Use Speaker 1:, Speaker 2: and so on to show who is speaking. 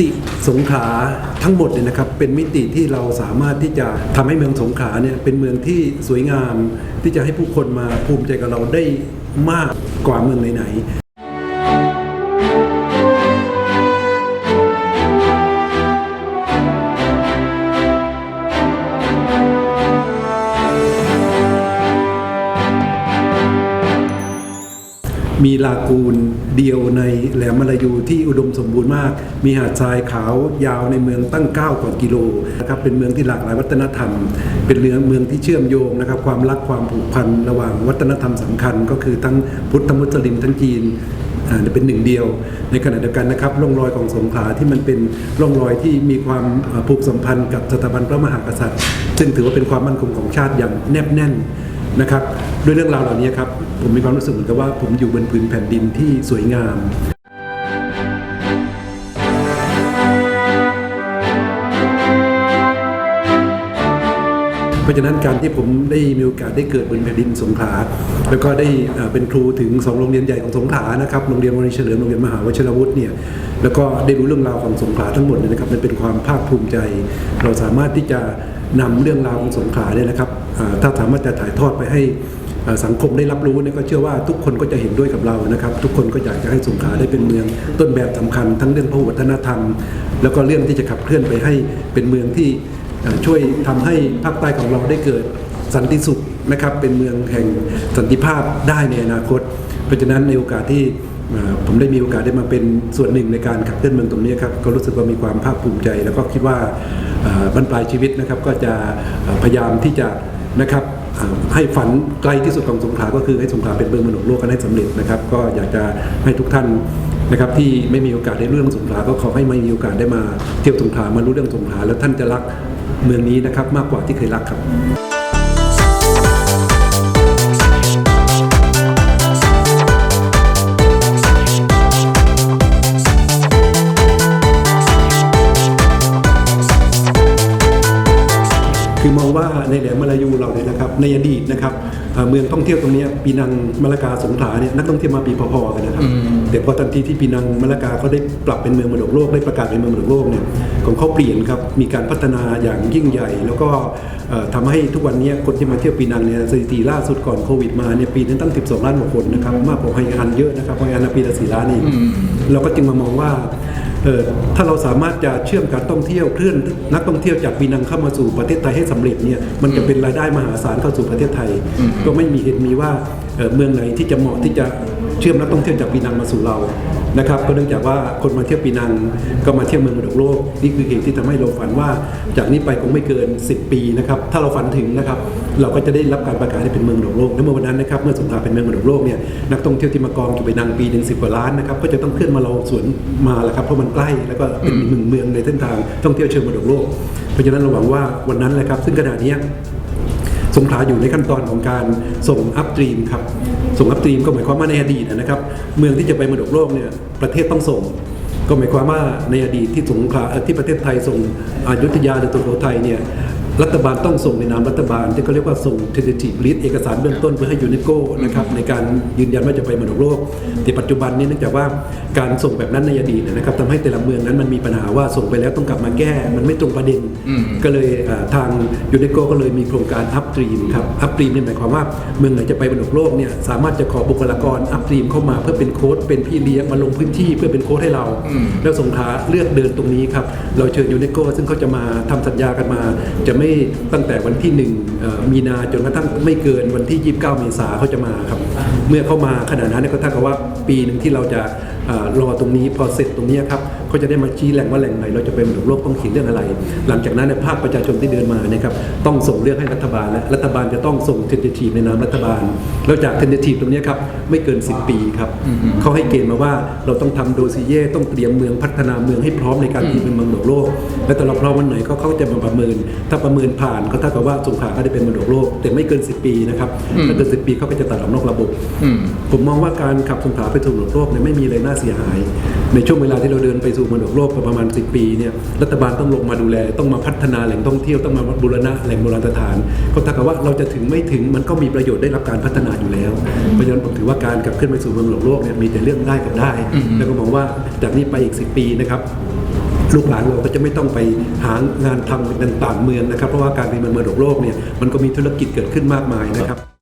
Speaker 1: ติสงขลาทั้งหมดเนี่ยนะครับเป็นมิติที่เราสามารถที่จะทำให้เมืองสงขลาเนี่ยเป็นเมืองที่สวยงามที่จะให้ผู้คนมาภูมิใจกับเราได้มากกว่าเมืองไหน มีลากูนเดียวในแหลมมาลายูที่อุดมสมบูรณ์มาก มีหาดทรายขาวยาวในเมืองตั้ง 9 กว่ากิโลนะครับเป็นเมืองที่หลากหลายวัฒนธรรม เป็นเมืองเมืองที่เชื่อมโยงนะครับความรักความผูกพันระหว่างวัฒนธรรมสำคัญ ก็คือทั้งพุทธมุสลิมทั้งจีนอ่าเป็นหนึ่งเดียว ในขณะเดียวกันนะครับร่องรอยของสงขลาที่มันเป็นร่องรอยที่มีความผูกสัมพันธ์กับสถาบันพระมหากษัตริย์ ซึ่งถือว่าเป็นความมั่นคงของชาติอย่างแนบแน่น นะครับด้วยเรื่องราวเหล่านี้ครับผมมีความรู้สึกเหมือนกับว่าผมอยู่บนพื้นแผ่นดินที่สวยงามเพราะฉะนั้นการที่ผมได้มีโอกาสได้เกิดบนแผ่นดินสงขลาแล้วก็ได้เป็นครูถึงสองโรงเรียนใหญ่ของสงขลานะครับโรงเรียนวรินเฉลิมโรงเรียนมหาวชิรวุฒิเนี่ยแล้วก็ได้รู้เรื่องราวของสงขลาทั้งหมดเนี่ยนะครับมันเป็นความภาคภูมิใจ เราสามารถที่จะ นำเรื่องราวของสงขลาเนี่ยนะครับถ้าสามารถจะถ่ายทอดไปให้สังคมได้รับรู้เนี่ยก็เชื่อว่าทุกคนก็จะเห็นด้วยกับเรานะครับ ทุกคนก็อยากจะให้สงขลาได้เป็นเมืองต้นแบบสำคัญ ทั้งเรื่องพหุวัฒนธรรม แล้วก็เรื่องที่จะขับเคลื่อนไปให้เป็นเมืองที่ช่วยทำให้ภาคใต้ของเราได้เกิดสันติสุขนะครับเป็นเมืองแห่งสันติภาพได้ในอนาคต เพราะฉะนั้นในโอกาสที่ ผมได้มีโอกาสได้มาเป็นส่วนหนึ่งในการขับเคลื่อนเมืองตรงนี้ครับก็รู้สึกว่ามีความภาคภูมิใจ แล้วก็คิดว่าบรรปลายชีวิตนะครับก็จะพยายามที่จะนะครับให้ฝันไกลที่สุดของสงขลาก็คือให้สงขลาเป็นเมืองมนุษย์โลกกันให้สำเร็จนะครับ ก็อยากจะให้ทุกท่านนะครับที่ไม่มีโอกาสได้รู้เรื่องสงขลาก็ขอให้มามีโอกาสได้มาเที่ยวสงขลามารู้เรื่องสงขลาแล้วท่านจะรักเมืองนี้นะครับมากกว่าที่เคยรักครับ ในแหลมมาลายูเราเนี่ยนะครับในอดีตนะครับเอ่อเมืองท่องเที่ยวตรงเนี้ยปีนังมะละกาสงขลาเนี่ยนักท่องเที่ยวมาปีพอๆกันนะครับแต่พอทันทีที่ปีนังมะละกาเขาได้ปรับเป็นเมืองมรดกโลกได้ประกาศเป็นเมืองมรดกโลกเนี่ยของเขาเปลี่ยนครับมีการพัฒนาอย่างยิ่งใหญ่ แล้วก็เอ่อทำให้ทุกวันนี้คนที่มาเที่ยวปีนังเนี่ยสถิติล่าสุดก่อนโควิดมาเนี่ยปีนึงตั้ง 12 ล้านกว่าคนนะครับมากกว่าไฮอันเยอะนะครับไฮอันปีละสี่ล้านนี่เราก็จึงมามองว่าเอ่อ ถ้าเราสามารถจะเชื่อมการท่องเที่ยวเคลื่อนนักท่องเที่ยวจากปีนังเข้ามาสู่ประเทศไทยให้สำเร็จเนี่ยมันจะเป็นรายได้มหาศาลเข้าสู่ประเทศไทย ก็ไม่มีเหตุมีว่า เมืองไหนที่จะเหมาะที่จะเชื่อมนักท่องเที่ยวจากปีนังมาสู่เรานะครับก็เนื่องจากว่าคนมาเที่ยวปีนังก็มาเที่ยวเมืองมรดกโลกนี่คือเหตุที่ทำให้เราฝันว่า จากนี้ไปคงไม่เกิน 10 ปีนะครับถ้าเราฝันถึงนะครับเราก็จะได้รับการประกาศให้เป็นเมืองมรดกโลกและเมื่อวันนั้นนะครับเมื่อสงขลาเป็นเมืองมรดกโลกเนี่ยนักท่องเที่ยวที่มากองอยู่ปีนังปีหนึ่งสิบกว่าล้านนะครับก็จะต้องเคลื่อนมาเราสวนมาแหละครับเพราะมันใกล้แล้วก็เป็นอีกหนึ่งเมืองในเส้นทางท่องเที่ยวเชิงมรดกโลก เพราะฉะนั้นเราหวังว่าวันนั้นแหละครับซึ่งขณะนี้ สงขลาอยู่ในขั้นตอนของการส่งอัพตรีมครับ ส่งอัพตรีมก็หมายความว่าในอดีตนะครับ เมืองที่จะไปมรดกโลกเนี่ยประเทศต้องส่ง ก็หมายความว่าในอดีตที่สงขลาที่ประเทศไทยส่งอยุธยาหรือตุโขทัยเนี่ย รัฐบาลต้องส่งในนามรัฐบาล ที่เขาเรียกว่าส่ง tentative list เอกสารเบื้องต้นเพื่อให้ยูเนสโกนะครับในการยืนยันว่าจะไปมรดกโลกแต่ปัจจุบันนี้เนื่องจากว่าการส่งแบบนั้นในอดีตเนยนะครับทำให้แต่ละเมืองนั้นมันมีปัญหาว่าส่งไปแล้วต้องกลับมาแก้ มันไม่ตรงประเด็น ก็เลยเอ่อทางยูเนสโกก็เลยมีโครงการอัพตรีมครับอัพตรีมนี่หมายความว่าเมืองไหนจะไปบรรลุโลกเนี่ยสามารถจะขอบุคลากรอัพตรีมเข้ามาเพื่อเป็นโค้ดเป็นพี่เลี้ยงมาลงพื้นที่เพื่อเป็นโค้ดให้เรา แล้วสงขลาเลือกเดินตรงนี้ครับเราเชิญยูเนสโกซึ่งเขาจะมาทำสัญญากันมาจะไม่ตั้งแต่วันที่หนึ่งมีนาจนกระทั่งไม่เกินวันที่ 29 เมษาเขาจะมาครับ เมื่อเข้ามาขนาดนั้นก็เท่ากับว่าปีหนึ่งที่เราจะ รอตรงนี้พอเสร็จตรงนี้ครับเขาจะได้มาชี้แหล่งว่าแหล่งไหน เราจะไปมรดกโลกต้องเขียนเรื่องอะไร หลังจากนั้นเนี่ยภาคประชาชนที่เดินมานะครับต้องส่งเรื่องให้รัฐบาลและรัฐบาลจะต้องส่งเทนเททีฟในนามรัฐบาล แล้วจากเทนเททีฟตรงนี้ครับไม่เกิน 10 ปีครับเขาให้เกณฑ์มาว่าเราต้องทำโดซิเย่ต้องเตรียมเมืองพัฒนาเมืองให้พร้อมในการที่เป็นเมืองมรดกโลก และแต่เราพร้อมวันไหนก็เขาจะมาประเมิน ถ้าประเมินผ่านก็เท่ากับว่าสงขลาก็ได้เป็นมรดกโลก แต่ไม่เกิน 10 ปีนะครับถ้าเกิน10 ปีเขาก็จะตัดออกนอกระบบ ผมมองว่าการขับสงขลาไปสู่มรดกโลกเนี่ยไม่มีอะไรน่าเสียหาย ในช่วงเวลาที่เราเดินไปสู่มรดกโลกประมาณ 10 ปีเนี่ยรัฐบาลต้องลงมาดูแล ต้องมาพัฒนาแหล่งท่องเที่ยวต้องมาบูรณะแหล่งโบราณสถาน ก็เท่ากับว่าเราจะถึงไม่ถึงมันก็มีประโยชน์ได้รับการพัฒนาอยู่แล้วเพราะฉะนั้นผมถือว่าการขับเคลื่อนไปสู่เมืองมรดกโลกเนี่ยมีแต่เรื่องได้กับได้ แล้วก็มองว่าจากนี้ไปอีก 10 ปีนะครับลูกหลานเราก็จะไม่ต้องไปหางานทำในต่างเมืองนะครับ เพราะว่าการเป็นเมืองมรดกโลกเนี่ยมันก็มีธุรกิจเกิดขึ้นมากมายนะครับ